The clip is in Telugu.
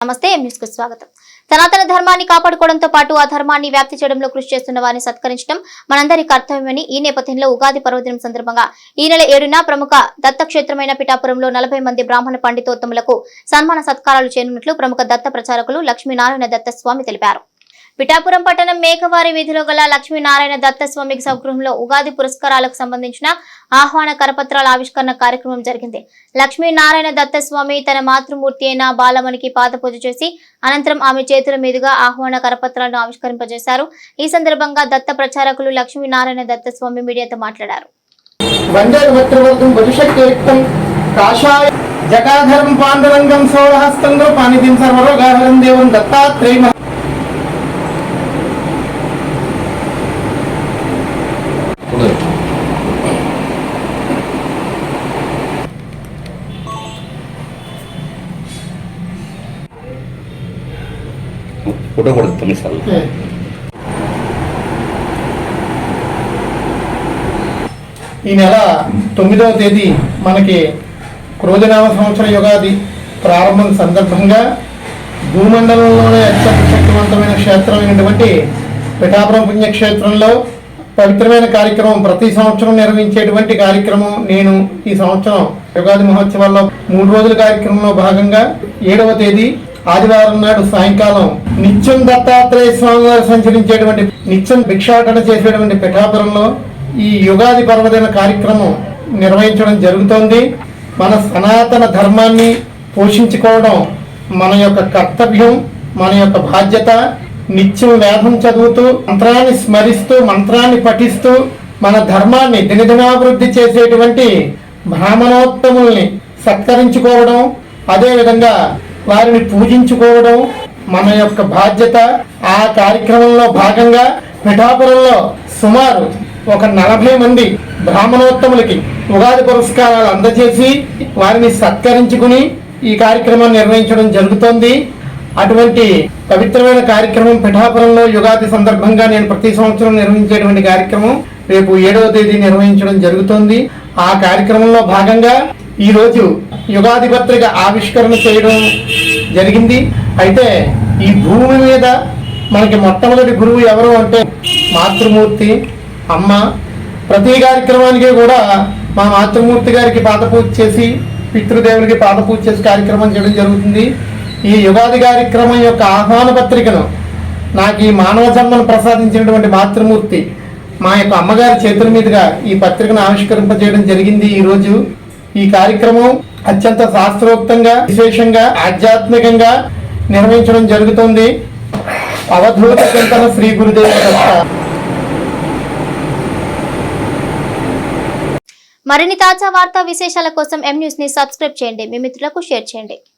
నమస్తే కు స్వాగతం. సనాతన ధర్మాన్ని కాపాడుకోవడంతో పాటు ఆ ధర్మాన్ని వ్యాప్తి చేయడంలో కృషి చేస్తున్న వారిని సత్కరించడం మనందరి కర్తవ్యమని ఈ నేపథ్యంలో ఉగాది పర్వదినం సందర్భంగా ఈ నెల ఏడున ప్రముఖ దత్తక్షేత్రమైన పిఠాపురంలో నలభై మంది బ్రాహ్మణ పండితోత్తములకు సన్మాన సత్కారాలు చేయనున్నట్లు ప్రముఖ దత్త ప్రచారకులు లక్ష్మీనారాయణ దత్త స్వామి తెలిపారు. పిఠాపురం పట్టణం మేకవారి వీధిలో గల లక్ష్మీనారాయణ దత్త స్వామి స్వగృహంలో ఉగాది పురస్కారాలకు సంబంధించిన ఆహ్వాన కరపత్రాల ఆవిష్కరణ కార్యక్రమం జరిగింది. లక్ష్మీనారాయణ దత్త స్వామి తన మాతృమూర్తి అయిన బాలమణికి పాదపూజ చేసి అనంతరం ఆమె చేతుల మీదుగా ఆహ్వాన కరపత్రాలను ఆవిష్కరింపజేశారు. ఈ సందర్భంగా దత్త ప్రచారకులు లక్ష్మీనారాయణ దత్త స్వామి మీడియాతో మాట్లాడారు. పాండురంగం సౌరహస్తంలో పానిధిం సర్వరోగాహరం దేవం దత్తాత్రేయ ఫోటో కూడా తొమ్మిది ఈ నెల తొమ్మిదవ తేదీ మనకి క్రోధనామ సంవత్సర యుగాది ప్రారంభం సందర్భంగా భూమండలంలోనే అత్యంత శక్తివంతమైన క్షేత్రం అయినటువంటి పిఠాపురం పుణ్యక్షేత్రంలో పవిత్రమైన కార్యక్రమం ప్రతి సంవత్సరం నిర్వహించేటువంటి కార్యక్రమం నేను ఈ సంవత్సరం యుగాది మహోత్సవాల్లో మూడు రోజుల కార్యక్రమంలో భాగంగా ఏడవ తేదీ ఆదివారం నాడు సాయంకాలం నిత్యం దత్తాత్రేయ స్వామి వారు సంచరించేటువంటి నిత్యం భిక్షాటన చేసేటువంటి పిఠాపురంలో ఈ యుగాది పర్వదిన కార్యక్రమం నిర్వహించడం జరుగుతోంది. మన సనాతన ధర్మాన్ని పోషించుకోవడం మన యొక్క కర్తవ్యం మన యొక్క బాధ్యత. నిత్యం వేదం చదువుతూ మంత్రాన్ని స్మరిస్తూ మంత్రాన్ని పఠిస్తూ మన ధర్మాన్ని దినదినాభివృద్ధి చేసేటువంటి బ్రాహ్మణోత్తముల్ని సత్కరించుకోవడం అదేవిధంగా వారిని పూజించుకోవడం మన యొక్క బాధ్యత. ఆ కార్యక్రమంలో భాగంగా పిఠాపురంలో సుమారు ఒక నలభై మంది బ్రాహ్మణోత్తములకి ఉగాది పురస్కారాలు అందజేసి వారిని సత్కరించుకుని ఈ కార్యక్రమాన్ని నిర్వహించడం జరుగుతోంది. అటువంటి పవిత్రమైన కార్యక్రమం పిఠాపురంలో యుగాది సందర్భంగా నేను ప్రతి సంవత్సరం నిర్వహించేటువంటి కార్యక్రమం రేపు ఏడవ తేదీ నిర్వహించడం జరుగుతోంది. ఆ కార్యక్రమంలో భాగంగా ఈరోజు యుగాది పత్రిక ఆవిష్కరణ చేయడం జరిగింది. అయితే ఈ భూమి మీద మనకి మొట్టమొదటి గురువు ఎవరు అంటే మాతృమూర్తి అమ్మ. ప్రతి కార్యక్రమానికి కూడా మా మాతృమూర్తి గారికి పాదపూజ చేసి పితృదేవులకి పాదపూజ చేసి కార్యక్రమం చేయడం జరుగుతుంది. ఈ యుగాది కార్యక్రమం యొక్క ఆహ్వాన పత్రికను నాకు ఈ మానవ జన్మను ప్రసాదించినటువంటి మాతృమూర్తి మా యొక్క అమ్మగారి చేతుల మీదుగా ఈ పత్రికను ఆవిష్కరింపజేయడం జరిగింది. ఈరోజు ఈ కార్యక్రమం అత్యంత శాస్త్రోక్తంగా విశేషంగా ఆధ్యాత్మికంగా నిర్వహించడం జరుగుతుంది. అవధూత చింతన శ్రీ గురుదేవ మరిన్ని తాజా వార్తా విశేషాల కోసం ఎం న్యూస్ని సబ్స్క్రైబ్ చేయండి. మీ మిత్రులకు షేర్ చేయండి.